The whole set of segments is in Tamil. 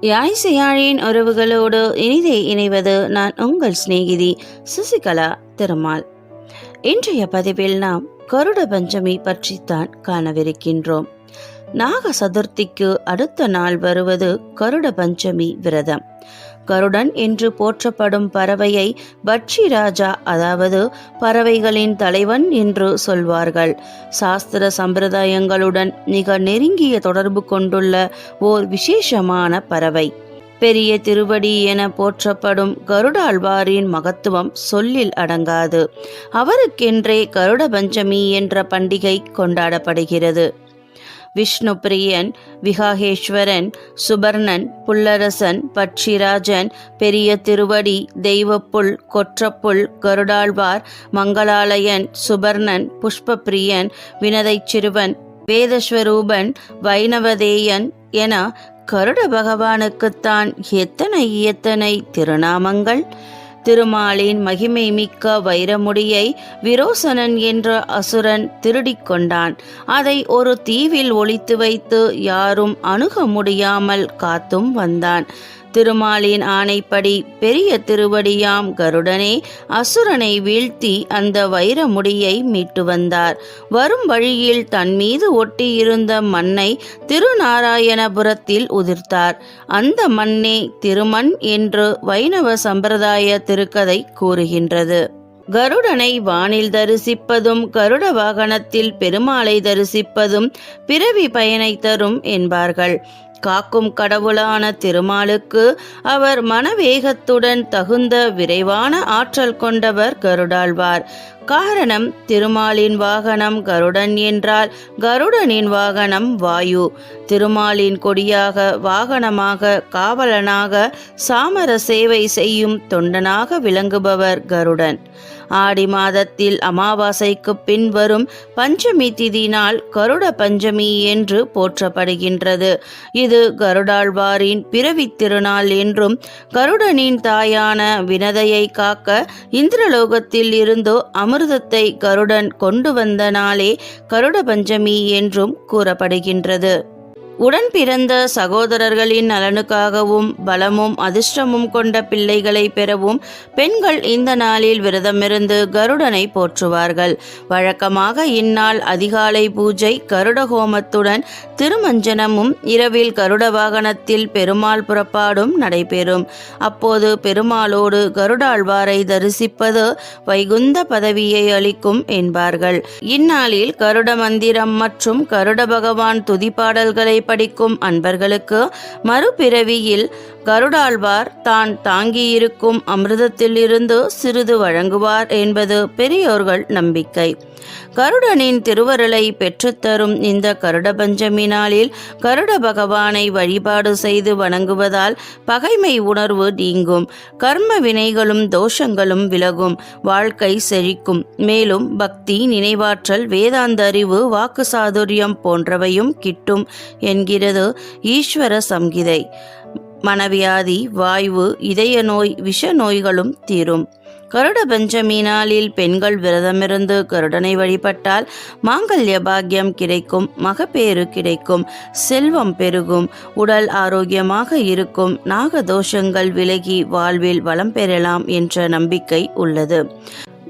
யாழிசையாழின் உறவுகளோடு இனிதே இணைவது நான் உங்கள் சிநேகிதி சசிகலா திருமால். இன்றைய பதிவில் நாம் கருட பஞ்சமி பற்றித்தான் காணவிருக்கின்றோம். நாக சதுர்த்திக்கு அடுத்த நாள் வருவது கருட பஞ்சமி விரதம். கருடன் என்று போற்றப்படும் பறவையை பட்சி ராஜா அதாவது பறவைகளின் தலைவன் என்று சொல்வார்கள். சாஸ்திர சம்பிரதாயங்களுடன் மிக நெருங்கிய தொடர்பு கொண்டுள்ள ஓர் விசேஷமான பறவை. பெரிய திருவடி என போற்றப்படும் கருடாழ்வாரின் மகத்துவம் சொல்லில் அடங்காது. அவருக்கென்றே கருட பஞ்சமி என்ற பண்டிகை கொண்டாடப்படுகிறது. விஷ்ணு பிரியன் விகாகேஸ்வரன் சுபர்ணன் புல்லரசன் பட்சிராஜன் பெரிய திருவடி தெய்வப்புல் கொற்றப்புல் கருடாழ்வார் மங்களாலயன் சுபர்ணன் புஷ்பப்பிரியன் வினதைச் சிறுவன் வேதஸ்வரூபன் வைணவதேயன் என கருட பகவானுக்குத்தான் எத்தனை எத்தனை திருநாமங்கள்? திருமாலின் மகிமை மிக்க வைரமுடியை விரோசனன் என்ற அசுரன் திருடிக் கொண்டான். அதை ஒரு தீவில் ஒளித்து வைத்து யாரும் அணுக முடியாமல் காத்தும் வந்தான். திருமாலின் ஆணைப்படி பெரிய திருவடியாம் கருடனே அசுரனை வீழ்த்தி அந்த வைரமுடியை மீட்டு வந்தார். வரும் வழியில் தன் மீது ஒட்டியிருந்த மண்ணை திருநாராயணபுரத்தில் உதிர்த்தார். அந்த மண்ணே திருமண் என்று வைணவ சம்பிரதாய திருக்கதை கூறுகின்றது. கருடனை வானில் தரிசிப்பதும் கருட வாகனத்தில் பெருமாளை தரிசிப்பதும் பிறவி பயனை தரும் என்பார்கள். காக்கும் கடவுளான திருமாலுக்கு அவர் மனவேகத்துடன் தகுந்த விரைவான ஆற்றல் கொண்டவர் கருடாழ்வார். காரணம் திருமாலின் வாகனம் கருடன் என்றால் கருடனின் வாகனம் வாயு. திருமாலின் கொடியாக வாகனமாக காவலனாக சாமர சேவை செய்யும் தொண்டனாக விளங்குபவர் கருடன். ஆடி மாதத்தில் அமாவாசைக்கு பின் வரும் பஞ்சமி திதி நாள் கருட பஞ்சமி என்று போற்றப்படுகின்றது. இது கருடாழ்வாரின் பிறவி திருநாள் என்றும் கருடனின் தாயான வினதையை காக்க இந்திரலோகத்தில் இருந்தோ அமிர்தத்தை கருடன் கொண்டு வந்த நாளே கருட பஞ்சமி என்றும் கூறப்படுகின்றது. உடன் பிறந்த சகோதரர்களின் நலனுக்காகவும் பலமும் அதிர்ஷ்டமும் கொண்ட பிள்ளைகளை பெறவும் பெண்கள் இந்த நாளில் விரதமிருந்து கருடனை போற்றுவார்கள். வழக்கமாக இந்நாள் அதிகாலை பூஜை கருட ஹோமத்துடன் திருமஞ்சனமும் இரவில் கருட வாகனத்தில் பெருமாள் புறப்பாடும் நடைபெறும். அப்போது பெருமாளோடு கருடாழ்வாரை தரிசிப்பது வைகுந்த பதவியை அளிக்கும் என்பார்கள். இந்நாளில் கருட மந்திரம் மற்றும் கருட பகவான் துதிப்பாடல்களை படிக்கும் அன்பர்களுக்கு மறுபிறவியில் கருடாழ்வார் தான் தாங்கியிருக்கும் அமிர்தத்திலிருந்து சிறிது வழங்குவார் என்பது பெரியோர்கள் நம்பிக்கை. கருடனின் திருவருளை பெற்றுத்தரும் இந்த கருட பஞ்சமி நாளில் கருட பகவானை வழிபாடு செய்து வணங்குவதால் பகைமை உணர்வு நீங்கும். கர்ம வினைகளும் தோஷங்களும் விலகும். வாழ்க்கை செழிக்கும். மேலும் பக்தி நினைவாற்றல் வேதாந்த அறிவு வாக்கு சாதுரியம் போன்றவையும் கிட்டும் என்கிறது ஈஸ்வர சம்கிதை. மனவியாதி வாய்வு இதய நோய் விஷ நோய்களும் தீரும். கருட பஞ்சமி நாளில் பெண்கள் விரதமிருந்து கருடனை வழிபட்டால் மாங்கல்ய பாக்கியம் கிடைக்கும் மகப்பேறு கிடைக்கும் செல்வம் பெருகும் உடல் ஆரோக்கியமாக இருக்கும் நாகதோஷங்கள் விலகி வாழ்வில் வளம் பெறலாம் என்ற நம்பிக்கை உள்ளது.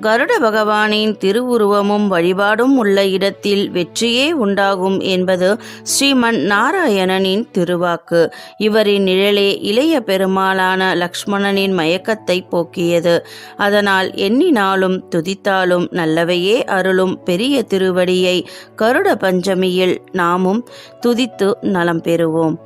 கருட பகவானின் திருவுருவமும் வழிபாடும் உள்ள இடத்தில் வெற்றியே உண்டாகும் என்பது ஸ்ரீமன் நாராயணனின் திருவாக்கு. இவரின் நிழலே இளைய பெருமாளான லக்ஷ்மணனின் மயக்கத்தை போக்கியது. அதனால் எண்ணினாலும் துதித்தாலும் நல்லவையே அருளும் பெரிய திருவடியை கருட பஞ்சமியில் நாமும் துதித்து நலம் பெறுவோம்.